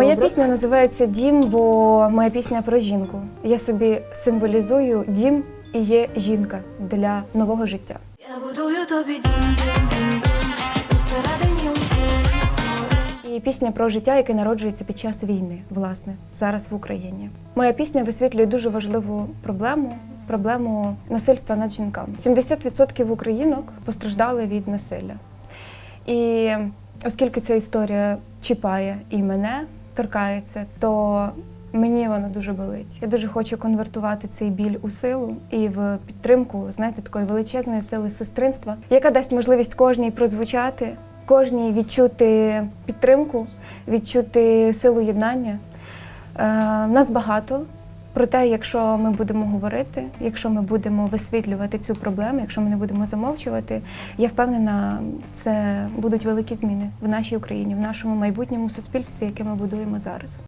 Моя Добре. пісня називається Дім, бо моя пісня про жінку. Я собі символізую дім і є жінка для нового життя. Я будую тобі дім, дім, дім, дім, усередині у тілі існує. І пісня про життя, яке народжується під час війни, власне, зараз в Україні. Моя пісня висвітлює дуже важливу проблему. Проблему насильства над жінками. 70% українок постраждали від насилля. І оскільки ця історія чіпає і мене торкається, то мені вона дуже болить. Я дуже хочу конвертувати цей біль у силу і в підтримку, знаєте, такої величезної сили сестринства, яка дасть можливість кожній прозвучати, кожній відчути підтримку, відчути силу єднання. Е, нас багато. Проте, якщо ми будемо говорити, якщо ми будемо висвітлювати цю проблему, якщо ми не будемо замовчувати, я впевнена, це будуть великі зміни в нашій Україні, в нашому майбутньому суспільстві, яке ми будуємо зараз.